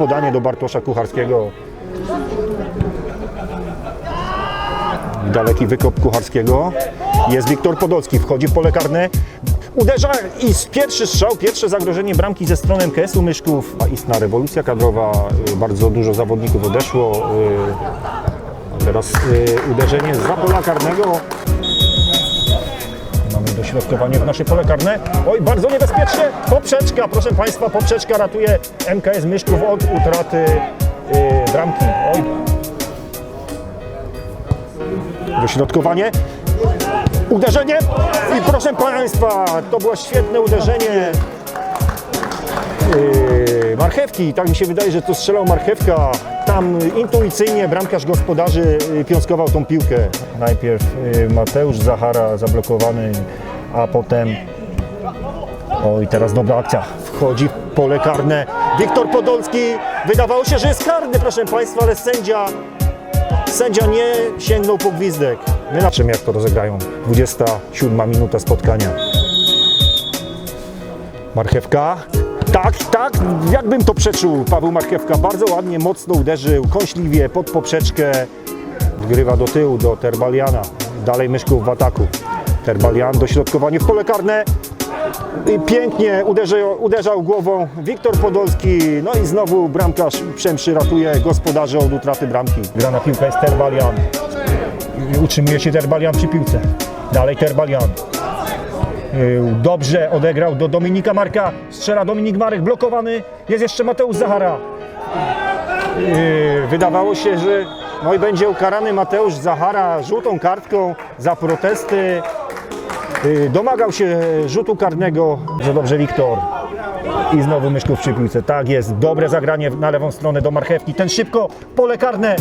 Podanie do Bartosza Kucharskiego. Daleki wykop Kucharskiego. Jest Wiktor Podolski, wchodzi w pole karne. Uderza i pierwszy strzał, pierwsze zagrożenie bramki ze strony MKS-u Myszków. A Istna rewolucja kadrowa, y, bardzo dużo zawodników odeszło. y, Teraz y, uderzenie za pola karnego. Dośrodkowanie w nasze pole karne. Oj, bardzo niebezpiecznie. Poprzeczka, proszę Państwa, poprzeczka ratuje MKS Myszków od utraty y, bramki. Oj. Dośrodkowanie. Uderzenie i proszę Państwa, to było świetne uderzenie yy, marchewki. Tak mi się wydaje, że to strzelał marchewka. Tam intuicyjnie bramkarz gospodarzy yy, piąskował tą piłkę. Najpierw yy, Mateusz Zachara zablokowany, a potem Oj, teraz dobra akcja. Wchodzi pole karne. Wiktor Podolski. Wydawało się, że jest karny, proszę Państwa, ale sędzia Sędzia nie sięgnął po gwizdek. My na czym jak to rozegrają. 27 minuta spotkania. Marchewka. Tak, tak, jakbym to przeczuł. Paweł Marchewka bardzo ładnie, mocno uderzył, kąśliwie, pod poprzeczkę. Wgrywa do tyłu, do Terbaliana. Dalej Myszków w ataku. Terbalian, dośrodkowanie w pole karne. I pięknie uderzał, uderzał głową Wiktor Podolski. No i znowu bramkarz Przemszy ratuje gospodarzy od utraty bramki. Gra na piłkę jest Terbalian. Utrzymuje się Terbalian przy piłce. Dalej Terbalian. Yy, Dobrze odegrał do Dominika Marka. Strzela Dominik Marek, blokowany. Jest jeszcze Mateusz Zachara. Yy, Wydawało się, że no i będzie ukarany Mateusz Zachara żółtą kartką za protesty. Yy, Domagał się rzutu karnego. Że dobrze Wiktor. I znowu Myszków przy piłce. Tak jest. Dobre zagranie na lewą stronę do marchewki. Ten szybko. Pole karne.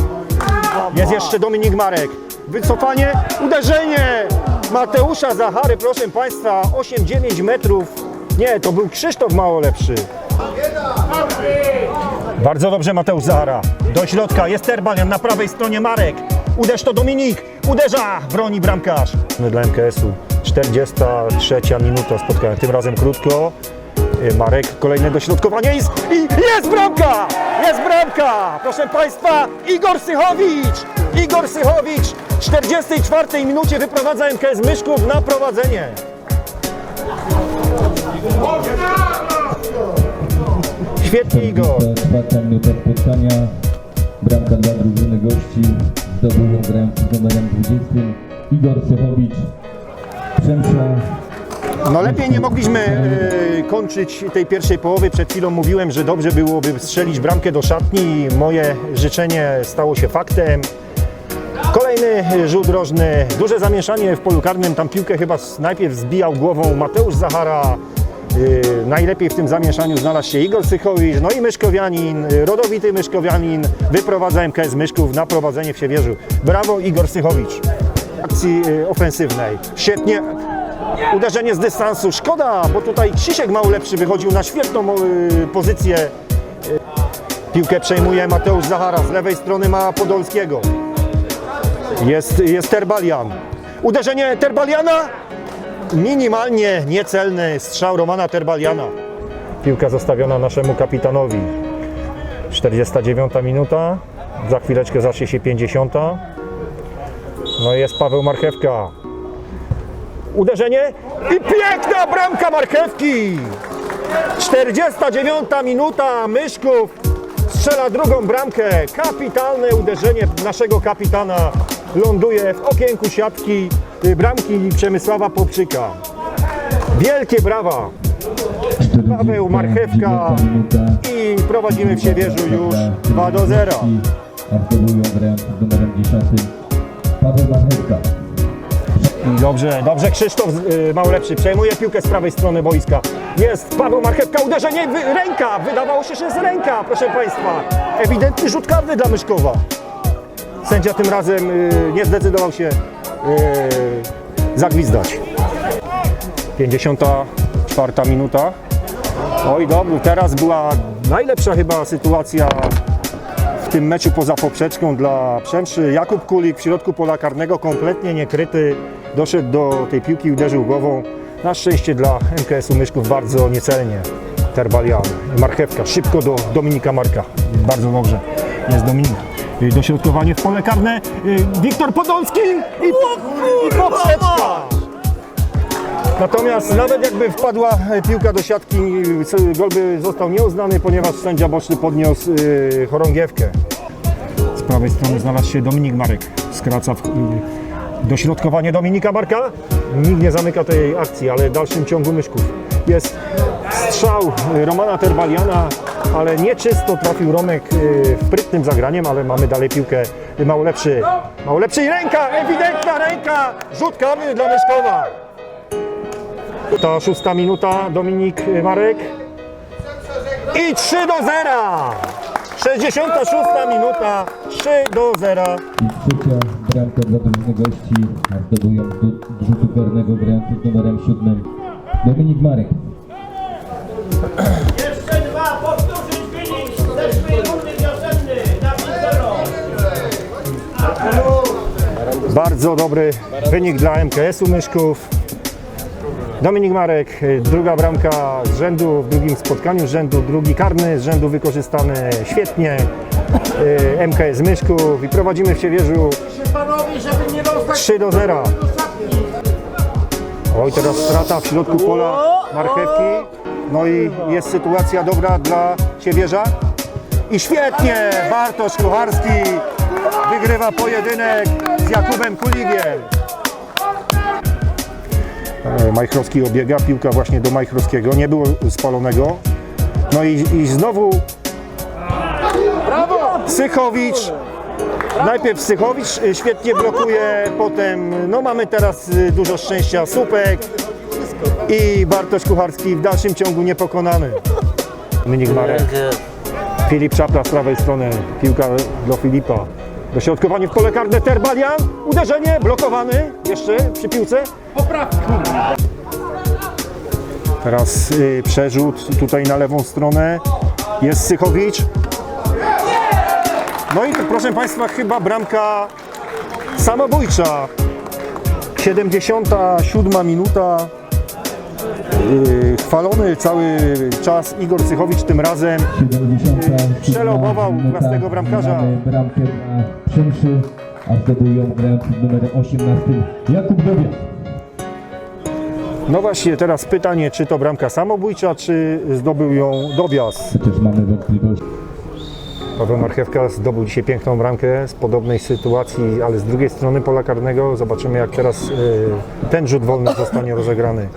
Jest jeszcze Dominik Marek. Wycofanie. Uderzenie. Mateusza Zachary, proszę Państwa. 8-9 metrów. Nie, to był Krzysztof mało lepszy. Bardzo dobrze Mateusz Zahara. Do środka jest Terbalian, na prawej stronie Marek. Uderz to Dominik. Uderza. Broni bramkarz. Dla MKS-u 43 minuta spotkania. Tym razem krótko. Y, Marek, kolejne dośrodkowanie i jest bramka! Jest bramka! Proszę Państwa, Igor Sychowicz! Igor Sychowicz w 44 minucie wyprowadza MKS Myszków na prowadzenie. Świetnie Igor. Czwarta minuta spotkania. Bramka dla drużyny gości. Zdobył ją grający z numerem 20. Igor Sychowicz. Przemsza. No lepiej nie mogliśmy e, kończyć tej pierwszej połowy. Przed chwilą mówiłem, że dobrze byłoby strzelić bramkę do szatni. Moje życzenie stało się faktem. Kolejny rzut rożny, duże zamieszanie w polu karnym. Tam piłkę chyba najpierw zbijał głową Mateusz Zachara. Yy, najlepiej w tym zamieszaniu znalazł się Igor Sychowicz, no i Myszkowianin, yy, rodowity Myszkowianin wyprowadza MKS Myszków na prowadzenie w Siewierzu. Brawo Igor Sychowicz. Akcji yy, ofensywnej. Świetnie. Uderzenie z dystansu. Szkoda, bo tutaj Krzysiek mało lepszy wychodził na świetną pozycję. Piłkę przejmuje Mateusz Zachara. Z lewej strony ma Podolskiego. Jest, jest Terbalian. Uderzenie Terbaliana. Minimalnie niecelny strzał Romana Terbaliana. Piłka zostawiona naszemu kapitanowi. 49 minuta. Za chwileczkę zacznie się 50. No i jest Paweł Marchewka. Uderzenie i piękna bramka Marchewki. 49 minuta. Myszków strzela drugą bramkę. Kapitalne uderzenie naszego kapitana ląduje w okienku siatki y, bramki Przemysława Popczyka. Wielkie brawa. Paweł Marchewka. 49 minuta. I prowadzimy w Siewierzu już 2 do 0. A zdobył ją grający z numerem 10. Paweł Marchewka. Dobrze, dobrze, Krzysztof y, Małlepszy przejmuje piłkę z prawej strony boiska. Jest Paweł Marchewka, uderzenie, ręka, wydawało się, że jest ręka, proszę Państwa. Ewidentny rzut karny dla Myszkowa. Sędzia tym razem y, nie zdecydował się y, zagwizdać. 54 minuta. Oj, dobrze, teraz była najlepsza chyba sytuacja w tym meczu poza poprzeczką dla Przemszy. Jakub Kulik w środku pola karnego, kompletnie niekryty, doszedł do tej piłki uderzył głową. Na szczęście dla MKS-u Myszków bardzo niecelnie. Terbalian, marchewka, szybko do Dominika Marka. Bardzo dobrze, jest Dominik. Y, Dośrodkowanie w pole karne, y, Wiktor Podolski i, i poprzeczka. Natomiast nawet jakby wpadła e, piłka do siatki, gol by został nieuznany, ponieważ sędzia boczny podniósł chorągiewkę. Z prawej strony znalazł się Dominik Marek. Skraca w, dośrodkowanie Dominika Marka. Nikt nie zamyka tej akcji, ale w dalszym ciągu myszków. Jest strzał Romana Terbaliana, ale nieczysto trafił Romek y, wprytnym zagraniem, ale mamy dalej piłkę mało lepszy. Mało lepszy i ręka, ewidentna ręka, rzut karny dla Myszkowa. Ta szósta minuta, Dominik Marek. I 3 do 0! 66 minuta, 3 do 0. I trzecia bramka dla drużyny gości, a zdobują do rzutu karnego grający z numerem siódmym Dominik Marek. Bardzo dobry wynik dla MKS-u Myszków. Dominik Marek, druga bramka z rzędu, w drugim spotkaniu z rzędu, drugi karny z rzędu wykorzystany świetnie. Y, MKS Myszków i prowadzimy w Siewierzu Panowie, żeby nie dostać 3 do 0. Oj, teraz strata w środku pola marchewki. No i jest sytuacja dobra dla Siewierza. I świetnie, Bartosz Kucharski wygrywa pojedynek z Jakubem Kuligiem. E, Majchrowski obiega, piłka właśnie do Majchrowskiego, nie było spalonego. No i, i znowu Sychowicz. Najpierw Sychowicz y, świetnie blokuje, potem no mamy teraz y, dużo szczęścia Supek i Bartosz Kucharski w dalszym ciągu niepokonany. Dominik Marek. Filip Czapla z prawej strony, piłka do Filipa. Dośrodkowanie w pole karne Terbalian, uderzenie, blokowany jeszcze przy piłce. Teraz y, przerzut tutaj na lewą stronę, jest Sychowicz. No i proszę Państwa, chyba bramka samobójcza. 77 minuta. Chwalony cały czas Igor Sychowicz tym razem. 77 Przelobował własnego bramkarza. Bramkę Przemszy, a zdobują grający z numerem 18 Jakub Dowiat. No właśnie, teraz pytanie, czy to bramka samobójcza, czy zdobył ją Dobias. Mamy. Paweł Marchewka zdobył dzisiaj piękną bramkę z podobnej sytuacji, ale z drugiej strony pola karnego. Zobaczymy, jak teraz yy, ten rzut wolny zostanie rozegrany.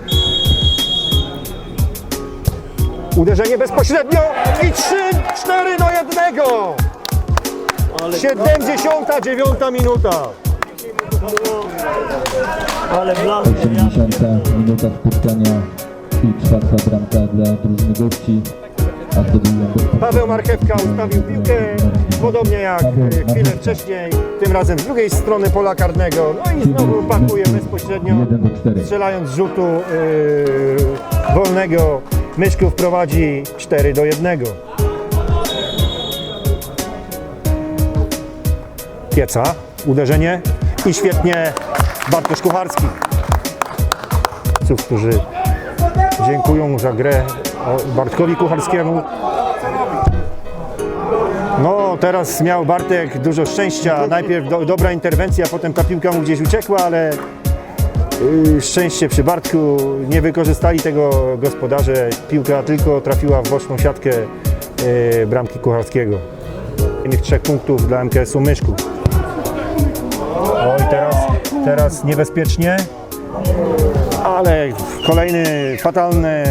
Uderzenie bezpośrednio i 3, 4 do 1. 79 minuta. Ale blady, 80 minuta spotkania i czwarta bramka dla drużyny gości, Paweł Marchewka ustawił piłkę, podobnie jak chwilę wcześniej, tym razem z drugiej strony pola karnego. No i znowu pakuje bezpośrednio, 1 do 4. strzelając z rzutu yy, wolnego. Myszków prowadzi 4 do 1. Pieca, uderzenie i świetnie Bartosz Kucharski. Cóż, którzy dziękują za grę Bartkowi Kucharskiemu. No, teraz miał Bartek dużo szczęścia. Najpierw do, dobra interwencja, potem ta piłka mu gdzieś uciekła, ale szczęście przy Bartku. Nie wykorzystali tego gospodarze. Piłka tylko trafiła w boczną siatkę yy, bramki Kucharskiego. Innych trzech punktów dla MKS-u Myszków. Oj, teraz, teraz niebezpiecznie. Ale kolejny fatalny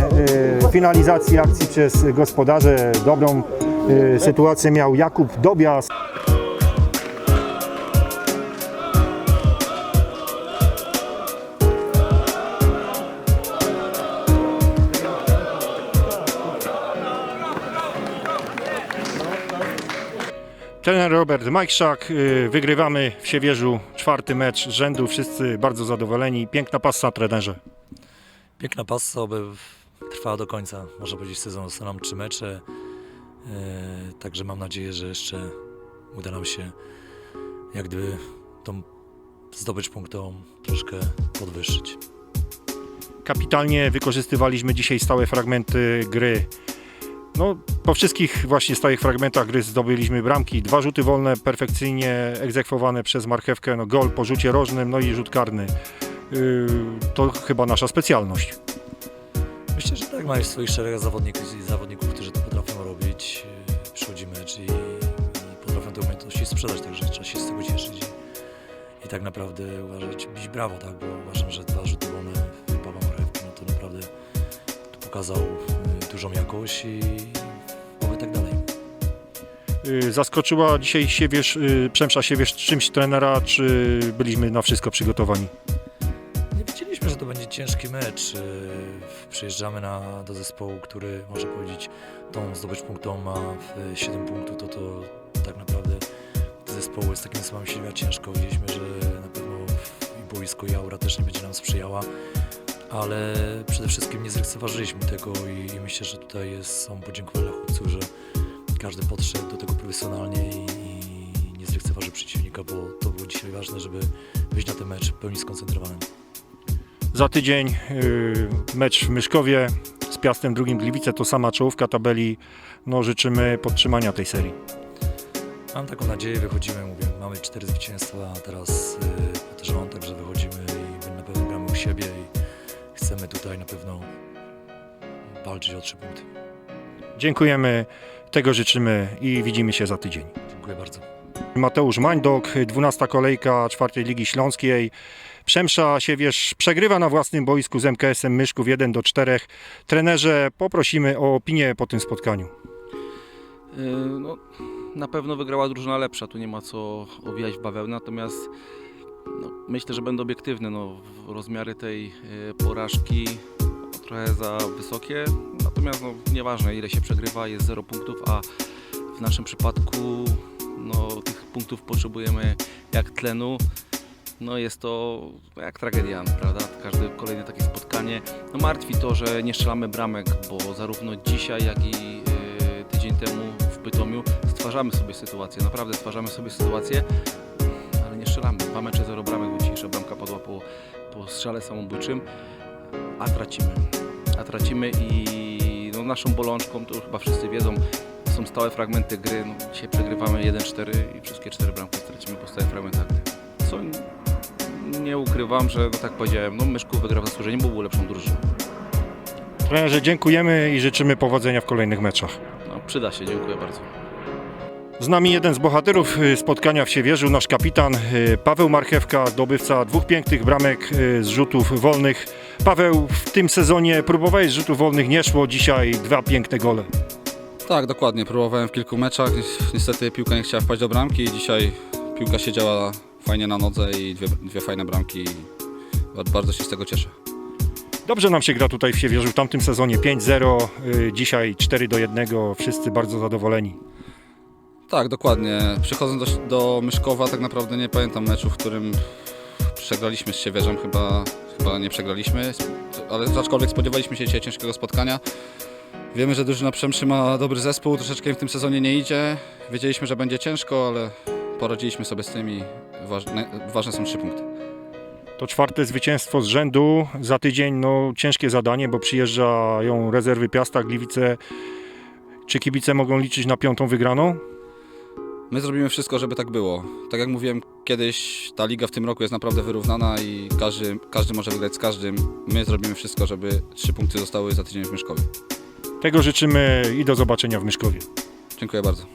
y, finalizacji akcji przez gospodarze. Dobrą y, sytuację miał Jakub Dobias. Trener Robert Majkszak, y, wygrywamy w Siewierzu czwarty mecz z rzędu, wszyscy bardzo zadowoleni. Piękna passa trenerze. Piękna passa, oby trwała do końca, można powiedzieć, sezon. Zostaną trzy mecze, e, także mam nadzieję, że jeszcze uda nam się jak gdyby tą zdobycz punktową troszkę podwyższyć. Kapitalnie wykorzystywaliśmy dzisiaj stałe fragmenty gry No, po wszystkich właśnie stałych fragmentach gry zdobyliśmy bramki. Dwa rzuty wolne perfekcyjnie egzekwowane przez marchewkę. No, gol po rzucie rożnym, no i rzut karny. Yy, to chyba nasza specjalność. Myślę, że tak, mają swoich szeregach zawodników, zawodników, którzy to potrafią robić. Yy, Przychodzi mecz i, i potrafią te umiejętności sprzedać, także trzeba się z tego cieszyć. I, i tak naprawdę uważać, bić brawo, tak, bo uważam, że dwa rzuty wolne Pawła Marewki, no to naprawdę tu pokazał dużą jakość i oby tak dalej. Yy, zaskoczyła dzisiaj Siewierz, yy, Przemsza Siewierz czymś trenera, czy byliśmy na wszystko przygotowani? Nie wiedzieliśmy, że to będzie ciężki mecz. Yy, Przyjeżdżamy na, do zespołu, który może powiedzieć, tą zdobycz punktą ma w 7 punktów, to to tak naprawdę zespołu jest takim samym siebie ciężko. Wiedzieliśmy, że na pewno i boisko i aura też nie będzie nam sprzyjała, ale przede wszystkim nie zlekceważyliśmy tego i, i myślę, że tutaj jest, są podziękowania chłopców, że każdy podszedł do tego profesjonalnie i, i nie zlekceważył przeciwnika, bo to było dzisiaj ważne, żeby wyjść na ten mecz w pełni skoncentrowanym. Za tydzień yy, mecz w Myszkowie z Piastem drugim Gliwice, to sama czołówka tabeli. No, życzymy podtrzymania tej serii. Mam taką nadzieję, wychodzimy, mówię, mamy cztery zwycięstwa, a teraz y, też mam, także wychodzimy i na pewno gramy u siebie chcemy tutaj na pewno walczyć o trzy punkty. Dziękujemy, tego życzymy i widzimy się za tydzień. Dziękuję bardzo. Mateusz Mańdok, 12 kolejka czwartej Ligi Śląskiej. Przemsza Siewierz przegrywa na własnym boisku z MKS-em Myszków 1 do 4. Trenerze, poprosimy o opinię po tym spotkaniu. Yy, No, na pewno wygrała drużyna lepsza, tu nie ma co owijać w bawełnę, natomiast no, myślę, że będę obiektywny. No, rozmiary tej yy, porażki trochę za wysokie, natomiast no, nieważne ile się przegrywa, jest 0 punktów, a w naszym przypadku no, tych punktów potrzebujemy jak tlenu. No jest to jak tragedia, prawda? Każde kolejne takie spotkanie. No martwi to, że nie strzelamy bramek, bo zarówno dzisiaj, jak i yy, tydzień temu w Bytomiu stwarzamy sobie sytuację, naprawdę stwarzamy sobie sytuację. Dwa mecze, zero bramek, bo dzisiejsza bramka padła po, po strzale samobójczym, a tracimy. A tracimy i no, naszą bolączką, to już chyba wszyscy wiedzą, są stałe fragmenty gry. No, dzisiaj przegrywamy 1-4 i wszystkie cztery bramki stracimy po stałych fragmentach gry. Co nie ukrywam, że no, tak powiedziałem, no Myszków wygrał zasłużenie, bo był lepszą drużyną. Trenerze, dziękujemy i życzymy powodzenia w kolejnych meczach. No, przyda się, dziękuję bardzo. Z nami jeden z bohaterów y, spotkania w Siewierzu, nasz kapitan y, Paweł Marchewka, zdobywca dwóch pięknych bramek y, z rzutów wolnych. Paweł, w tym sezonie próbowałeś z rzutów wolnych, nie szło, dzisiaj dwa piękne gole. Tak, dokładnie. Próbowałem w kilku meczach. Niestety piłka nie chciała wpaść do bramki. Dzisiaj piłka siedziała fajnie na nodze i dwie, dwie fajne bramki. Ba- Bardzo się z tego cieszę. Dobrze nam się gra tutaj w Siewierzu, w tamtym sezonie 5-0, y, dzisiaj 4 do 1, wszyscy bardzo zadowoleni. Tak, dokładnie. Przychodząc do, do Myszkowa, tak naprawdę nie pamiętam meczu, w którym przegraliśmy z Siewierzem. Chyba, chyba nie przegraliśmy, ale aczkolwiek spodziewaliśmy się dzisiaj ciężkiego spotkania. Wiemy, że drużyna Przemszy ma dobry zespół, troszeczkę im w tym sezonie nie idzie. Wiedzieliśmy, że będzie ciężko, ale poradziliśmy sobie z tym i ważne, ważne są trzy punkty. To czwarte zwycięstwo z rzędu, za tydzień no, ciężkie zadanie, bo przyjeżdżają rezerwy Piasta, Gliwice. Czy kibice mogą liczyć na piątą wygraną? My zrobimy wszystko, żeby tak było. Tak jak mówiłem kiedyś, ta liga w tym roku jest naprawdę wyrównana i każdy, każdy może wygrać z każdym. My zrobimy wszystko, żeby trzy punkty zostały za tydzień w Myszkowie. Tego życzymy i do zobaczenia w Myszkowie. Dziękuję bardzo.